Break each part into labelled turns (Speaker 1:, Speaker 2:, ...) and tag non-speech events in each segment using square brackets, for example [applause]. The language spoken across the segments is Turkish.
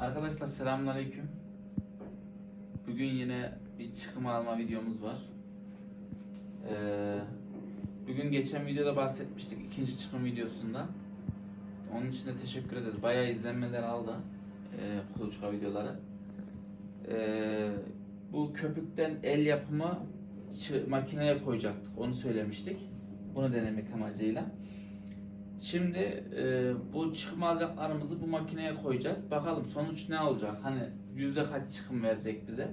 Speaker 1: Arkadaşlar selamünaleyküm. Bugün yine bir çıkım alma videomuz var. Ee, bugün geçen videoda bahsetmiştik ikinci çıkım videosunda. Onun için de teşekkür ederiz. Bayağı izlenmeler aldı e, kuluçka videoları. Ee, bu köpükten el yapımı makineye koyacaktık. Onu söylemiştik. Bunu denemek amacıyla. Şimdi e, bu çıkım alacaklarımızı bu makineye koyacağız. Bakalım sonuç ne olacak? Hani yüzde kaç çıkım verecek bize?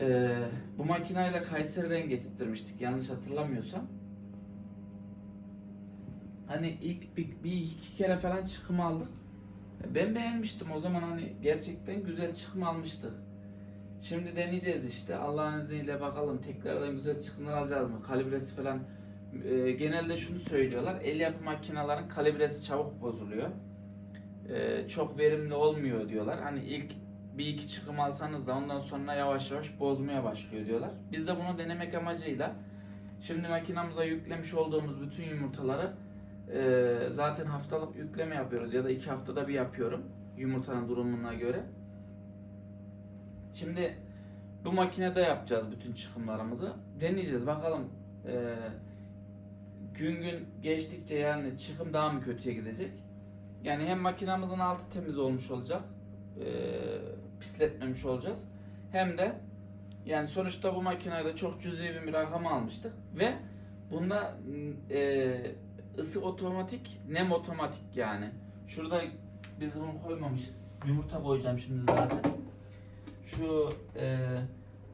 Speaker 1: E, bu makineyi de Kayseri'den getirtmiştik yanlış hatırlamıyorsam. Hani ilk bir, bir iki kere falan çıkım aldık. Ben beğenmiştim o zaman hani gerçekten güzel çıkım almıştık. Şimdi deneyeceğiz işte Allah'ın izniyle bakalım tekrardan güzel çıkımlar alacağız mı? Kalibresi falan e, genelde şunu söylüyorlar. El yapı makinelerin kalibresi çabuk bozuluyor. E, çok verimli olmuyor diyorlar. Hani ilk bir iki çıkım alsanız da ondan sonra yavaş yavaş bozmaya başlıyor diyorlar. Biz de bunu denemek amacıyla şimdi makinamıza yüklemiş olduğumuz bütün yumurtaları e, zaten haftalık yükleme yapıyoruz ya da iki haftada bir yapıyorum yumurtanın durumuna göre. Şimdi bu makinede yapacağız bütün çıkımlarımızı. Deneyeceğiz bakalım. E, gün gün geçtikçe yani çıkım daha mı kötüye gidecek? Yani hem makinamızın altı temiz olmuş olacak, e, pisletmemiş olacağız. Hem de yani sonuçta bu makinede çok cüzi bir rakam almıştık ve bunda e, ısı otomatik, nem otomatik yani. Şurada biz bunu koymamışız. Yumurta koyacağım şimdi zaten. Şu e,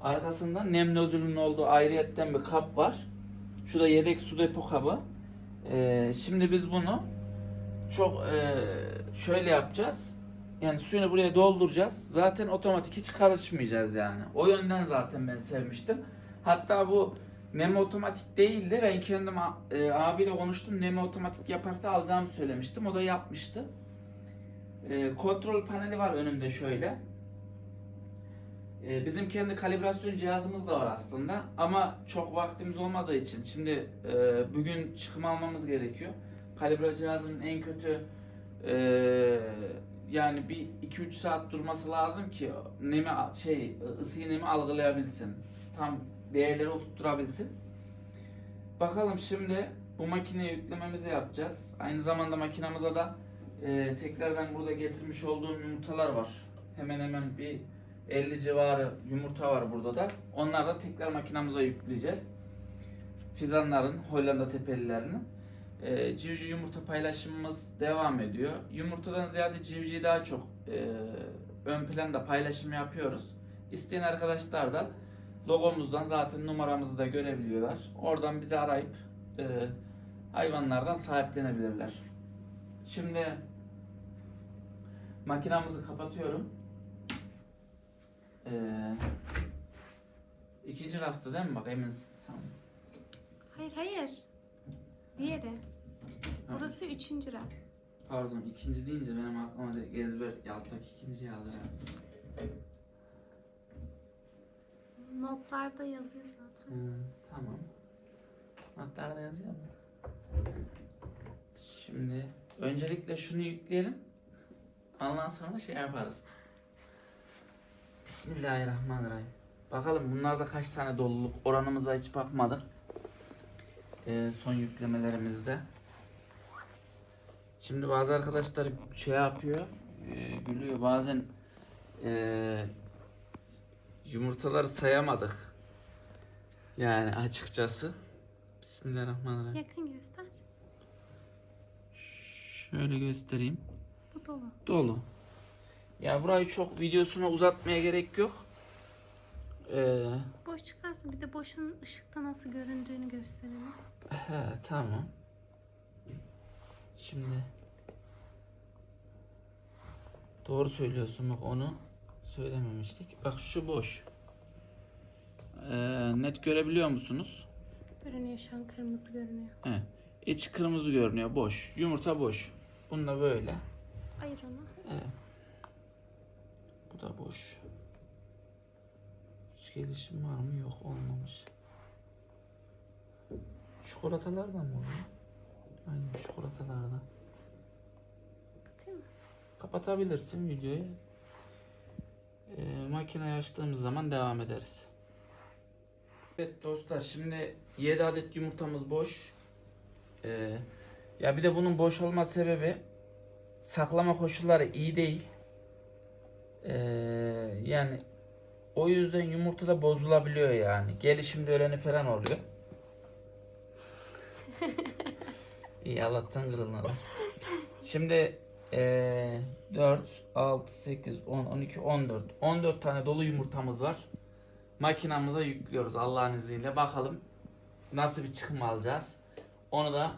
Speaker 1: arkasında nem nozülünün olduğu ayrıyetten bir kap var. Şurada yedek su depo kabı. Ee, şimdi biz bunu çok e, şöyle yapacağız. Yani suyunu buraya dolduracağız. Zaten otomatik hiç karışmayacağız yani. O yönden zaten ben sevmiştim. Hatta bu Nemi otomatik değildi. Ben kendim e, abiyle konuştum. Nemi otomatik yaparsa alacağımı söylemiştim. O da yapmıştı. E, kontrol paneli var önümde şöyle. Ee, Bizim kendi kalibrasyon cihazımız da var aslında ama çok vaktimiz olmadığı için şimdi e, bugün çıkım almamız gerekiyor. Kalibre cihazının en kötü e, yani bir 2-3 saat durması lazım ki nemi şey ısıyı nemi algılayabilsin. Tam değerleri oturtturabilsin. Bakalım şimdi bu makineye yüklememizi yapacağız. Aynı zamanda makinamıza da e, tekrardan burada getirmiş olduğum yumurtalar var. Hemen hemen bir 50 civarı yumurta var burada da. Onları da tekrar makinamıza yükleyeceğiz. Fizanların, Hollanda tepelilerinin. Ee, civciv yumurta paylaşımımız devam ediyor. Yumurtadan ziyade civcivi daha çok e, ön planda paylaşım yapıyoruz. İsteyen arkadaşlar da logomuzdan zaten numaramızı da görebiliyorlar. Oradan bizi arayıp e, hayvanlardan sahiplenebilirler. Şimdi makinamızı kapatıyorum. Ee, ikinci rafta değil mi? Bak eminsin. Tamam.
Speaker 2: Hayır hayır. Diğeri.
Speaker 1: Tamam.
Speaker 2: Burası üçüncü raf.
Speaker 1: Pardon ikinci deyince benim aklıma direkt ezber alttaki ikinciyi alır yani.
Speaker 2: Notlarda yazıyor zaten.
Speaker 1: Hı, tamam. Notlarda yazıyor mu? Şimdi öncelikle şunu yükleyelim. Ondan sonra şey yaparız. Bismillahirrahmanirrahim. Bakalım bunlarda kaç tane doluluk oranımıza hiç bakmadık. Ee, son yüklemelerimizde. Şimdi bazı arkadaşlar şey yapıyor, e, gülüyor. Bazen e, yumurtaları sayamadık. Yani açıkçası. Bismillahirrahmanirrahim.
Speaker 2: Yakın göster.
Speaker 1: Şöyle göstereyim.
Speaker 2: Bu dolu.
Speaker 1: Dolu. Ya burayı çok videosuna uzatmaya gerek yok. Ee,
Speaker 2: Boş çıkarsa bir de boşun ışıkta nasıl göründüğünü gösterelim.
Speaker 1: he, tamam. Şimdi doğru söylüyorsun bak onu söylememiştik. Bak şu boş. Ee, net görebiliyor musunuz?
Speaker 2: Görünüyor şu an kırmızı görünüyor.
Speaker 1: Evet. İç kırmızı görünüyor boş. Yumurta boş. Bunda böyle.
Speaker 2: Ayır onu.
Speaker 1: Evet. Bu da boş. Hiç gelişim var mı? Yok olmamış. Çikolatalardan mı oluyor? Aynen çikolatalardan.
Speaker 2: Mı?
Speaker 1: kapatabilirsin videoyu. Ee, makineyi açtığımız zaman devam ederiz. Evet dostlar şimdi 7 adet yumurtamız boş. Ee, ya bir de bunun boş olma sebebi saklama koşulları iyi değil. Ee, yani o yüzden yumurta da bozulabiliyor yani. Gelişimde öleni falan oluyor. [laughs] İyi Allah'tan kırılmadı. Şimdi eee 4, 6, 8, 10, 12, 14. 14 tane dolu yumurtamız var. Makinamıza yüklüyoruz Allah'ın izniyle. Bakalım nasıl bir çıkım alacağız. Onu da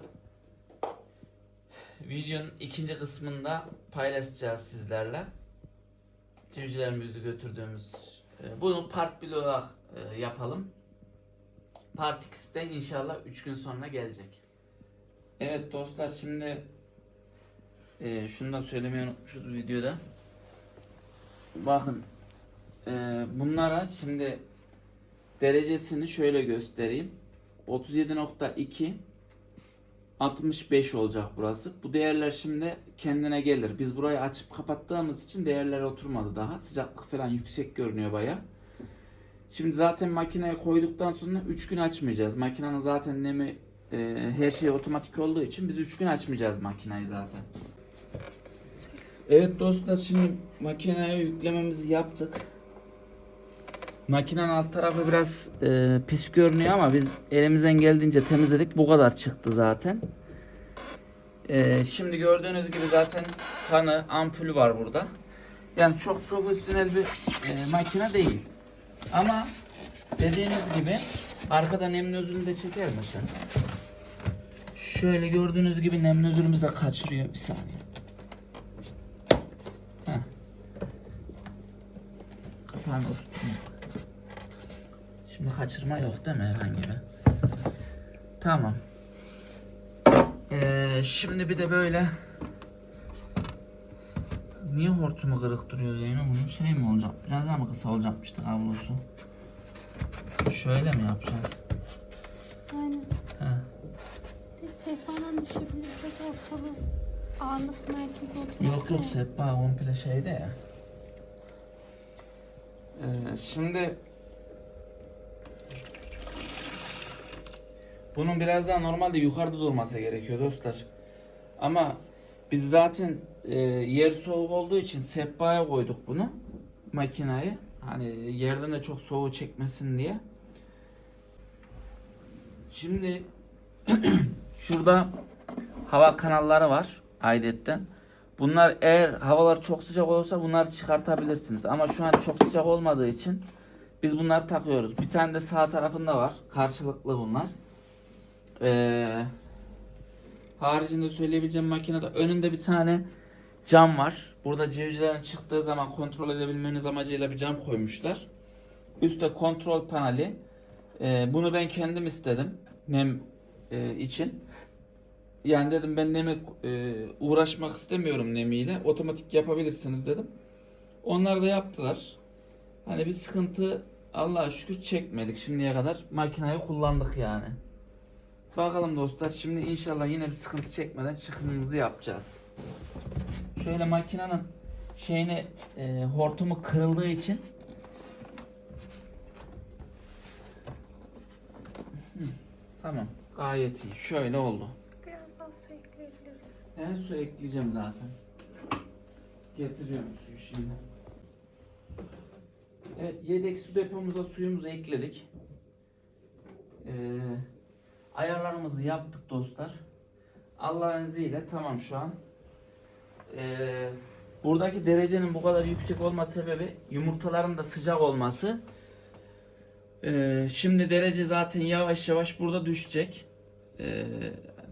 Speaker 1: videonun ikinci kısmında paylaşacağız sizlerle. Civcivlerimizi götürdüğümüz e, bunu part 1 olarak e, yapalım. Part 2'de inşallah 3 gün sonra gelecek. Evet dostlar şimdi e, şunu da söylemeyi unutmuşuz videoda. Bakın e, bunlara şimdi derecesini şöyle göstereyim. 37.2 65 olacak burası. Bu değerler şimdi kendine gelir. Biz burayı açıp kapattığımız için değerler oturmadı daha. Sıcaklık falan yüksek görünüyor baya. Şimdi zaten makineye koyduktan sonra 3 gün açmayacağız. Makinenin zaten nemi e, her şey otomatik olduğu için biz 3 gün açmayacağız makineyi zaten. Evet dostlar şimdi makineye yüklememizi yaptık. Makinenin alt tarafı biraz e, pis görünüyor ama biz elimizden geldiğince temizledik. Bu kadar çıktı zaten. E, şimdi gördüğünüz gibi zaten fanı, ampulü var burada. Yani çok profesyonel bir e, makine değil. Ama dediğimiz gibi arkada nem nözünü de çeker misin? Şöyle gördüğünüz gibi nem nözünümüz de kaçırıyor. Bir saniye. Heh. Kapağını. Şimdi kaçırma yok değil mi herhangi bir? Tamam. Ee, şimdi bir de böyle Niye hortumu kırık duruyor Zeyno bunun şey mi olacak? Biraz daha mı kısa olacakmıştı kablosu? Şöyle mi yapacağız?
Speaker 2: Aynen.
Speaker 1: He.
Speaker 2: Bir sehpadan düşebilir. Biraz ortalığı ağırlık merkezi oturmak.
Speaker 1: Yok yok sehpa komple şeyde ya. Ee, şimdi bunun biraz daha normalde yukarıda durması gerekiyor dostlar. Ama biz zaten e, yer soğuk olduğu için sehpaya koyduk bunu makinayı. Hani yerden de çok soğuğu çekmesin diye. Şimdi [clears throat] şurada hava kanalları var aidetten. Bunlar eğer havalar çok sıcak olursa bunları çıkartabilirsiniz. Ama şu an çok sıcak olmadığı için biz bunları takıyoruz. Bir tane de sağ tarafında var. Karşılıklı bunlar. Ee, haricinde söyleyebileceğim makinede önünde bir tane cam var. Burada civcivlerin çıktığı zaman kontrol edebilmeniz amacıyla bir cam koymuşlar. Üstte kontrol paneli. Ee, bunu ben kendim istedim. Nem e, için. Yani dedim ben neme e, uğraşmak istemiyorum nemiyle. Otomatik yapabilirsiniz dedim. Onlar da yaptılar. Hani bir sıkıntı Allah'a şükür çekmedik şimdiye kadar. Makinayı kullandık yani. Bakalım dostlar şimdi inşallah yine bir sıkıntı çekmeden çıkımımızı yapacağız. Şöyle makinenin şeyini e, hortumu kırıldığı için Hı, tamam gayet iyi. Şöyle oldu.
Speaker 2: Biraz daha su ekleyebiliriz.
Speaker 1: Ben su ekleyeceğim zaten. Getiriyorum suyu şimdi. Evet yedek su depomuza suyumuzu ekledik. Ee, ayarlarımızı yaptık dostlar. Allah'ın izniyle tamam şu an. Ee, buradaki derecenin bu kadar yüksek olma sebebi yumurtaların da sıcak olması. Ee, şimdi derece zaten yavaş yavaş burada düşecek. Ee,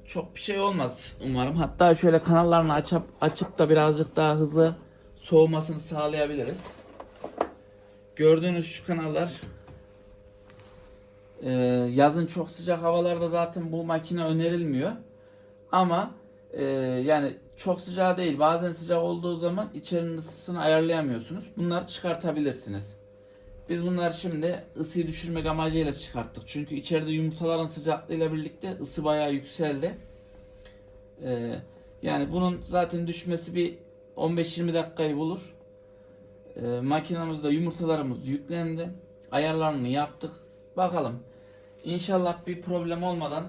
Speaker 1: çok bir şey olmaz umarım. Hatta şöyle kanallarını açıp açıp da birazcık daha hızlı soğumasını sağlayabiliriz. Gördüğünüz şu kanallar e, yazın çok sıcak havalarda zaten bu makine önerilmiyor. Ama e, yani çok sıcak değil. Bazen sıcak olduğu zaman içerinin ısısını ayarlayamıyorsunuz. Bunları çıkartabilirsiniz. Biz bunları şimdi ısıyı düşürmek amacıyla çıkarttık. Çünkü içeride yumurtaların sıcaklığıyla birlikte ısı bayağı yükseldi. Ee, yani bunun zaten düşmesi bir 15-20 dakikayı bulur. Ee, makinamızda yumurtalarımız yüklendi. Ayarlarını yaptık. Bakalım. İnşallah bir problem olmadan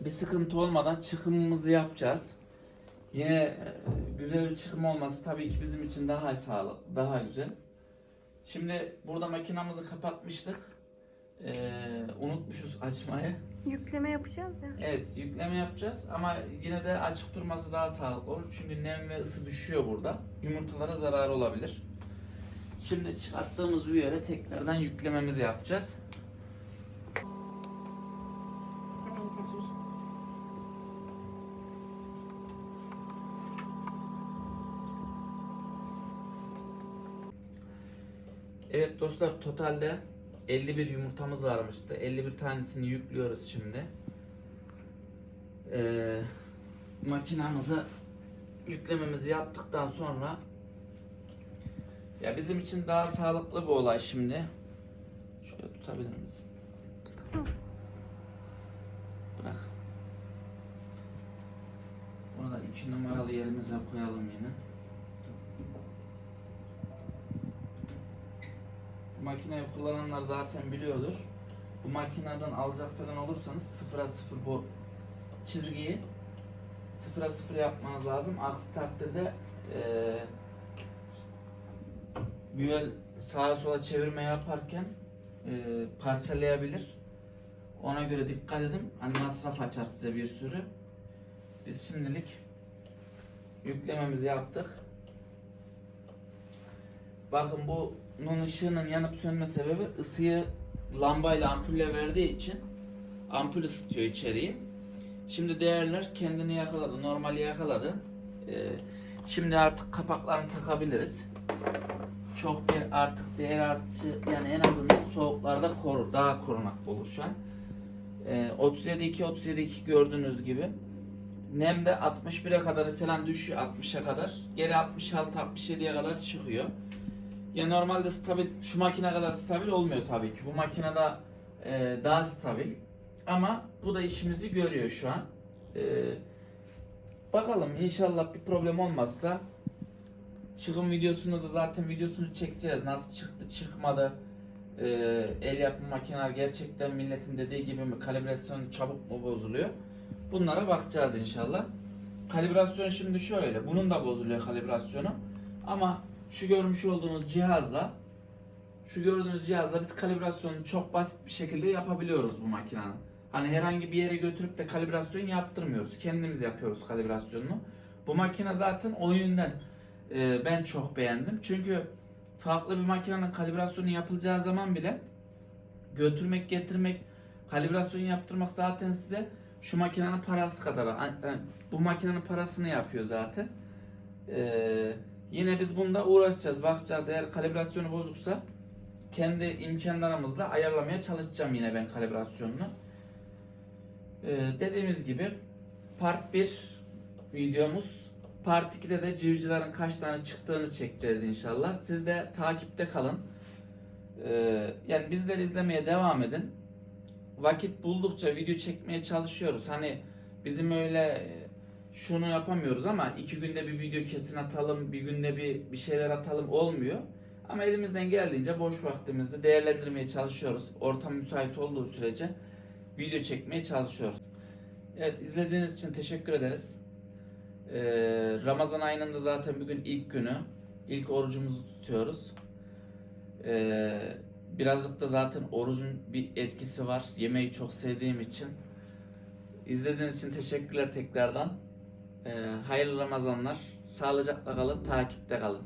Speaker 1: bir sıkıntı olmadan çıkımımızı yapacağız. Yine e, güzel bir çıkım olması tabii ki bizim için daha sağlıklı, daha güzel. Şimdi burada makinamızı kapatmıştık. Ee, unutmuşuz açmayı.
Speaker 2: Yükleme yapacağız ya.
Speaker 1: Evet yükleme yapacağız ama yine de açık durması daha sağlıklı olur. Çünkü nem ve ısı düşüyor burada. Yumurtalara zararı olabilir. Şimdi çıkarttığımız üyere tekrardan yüklememizi yapacağız. Evet dostlar totalde 51 yumurtamız varmıştı. 51 tanesini yüklüyoruz şimdi. Ee, makinamızı yüklememizi yaptıktan sonra ya bizim için daha sağlıklı bir olay şimdi. Şöyle tutabilir misin?
Speaker 2: Tamam.
Speaker 1: Bırak. Bunu da iki numaralı yerimize koyalım yine. Bu makineyi kullananlar zaten biliyordur. Bu makineden alacak falan olursanız sıfıra sıfır bu çizgiyi sıfıra sıfır yapmanız lazım. Aksi takdirde eee güvel sağa sola çevirme yaparken eee, parçalayabilir. Ona göre dikkat edin. Hani masraf açar size bir sürü. Biz şimdilik yüklememizi yaptık. Bakın bu mum ışığının yanıp sönme sebebi ısıyı lambayla ampulle verdiği için ampul ısıtıyor içeriği. Şimdi değerler kendini yakaladı, normali yakaladı. Ee, şimdi artık kapaklarını takabiliriz. Çok bir artık değer artışı yani en azından soğuklarda korur, daha korunaklı olur şu an. Ee, 37.2 37.2 gördüğünüz gibi. Nemde 61'e kadar falan düşüyor 60'a kadar. Geri 66 67'ye kadar çıkıyor. Ya normalde stabil şu makine kadar stabil olmuyor tabii ki. Bu makinede e, daha stabil. Ama bu da işimizi görüyor şu an. E, bakalım inşallah bir problem olmazsa çıkım videosunu da zaten videosunu çekeceğiz. Nasıl çıktı çıkmadı. E, el yapımı makineler gerçekten milletin dediği gibi mi kalibrasyonu çabuk mu bozuluyor? Bunlara bakacağız inşallah. Kalibrasyon şimdi şöyle. Bunun da bozuluyor kalibrasyonu. Ama şu görmüş olduğunuz cihazla şu gördüğünüz cihazla biz kalibrasyonu çok basit bir şekilde yapabiliyoruz bu makinenin. Hani herhangi bir yere götürüp de kalibrasyon yaptırmıyoruz. Kendimiz yapıyoruz kalibrasyonunu. Bu makine zaten o yönden e, ben çok beğendim. Çünkü farklı bir makinenin kalibrasyonu yapılacağı zaman bile götürmek getirmek kalibrasyon yaptırmak zaten size şu makinenin parası kadar bu makinenin parasını yapıyor zaten. Ee, yine biz bunda uğraşacağız, bakacağız. Eğer kalibrasyonu bozuksa kendi imkanlarımızla ayarlamaya çalışacağım yine ben kalibrasyonunu. Ee, dediğimiz gibi part 1 videomuz. Part 2'de de civcivlerin kaç tane çıktığını çekeceğiz inşallah. Siz de takipte kalın. Ee, yani bizleri izlemeye devam edin. Vakit buldukça video çekmeye çalışıyoruz. Hani bizim öyle e, şunu yapamıyoruz ama iki günde bir video kesin atalım, bir günde bir bir şeyler atalım olmuyor. Ama elimizden geldiğince boş vaktimizde değerlendirmeye çalışıyoruz. Ortam müsait olduğu sürece video çekmeye çalışıyoruz. Evet izlediğiniz için teşekkür ederiz. Ee, Ramazan ayının da zaten bugün ilk günü. İlk orucumuzu tutuyoruz. Ee, birazcık da zaten orucun bir etkisi var. Yemeği çok sevdiğim için. İzlediğiniz için teşekkürler tekrardan. Ee, hayırlı Ramazanlar. Sağlıcakla kalın, takipte kalın.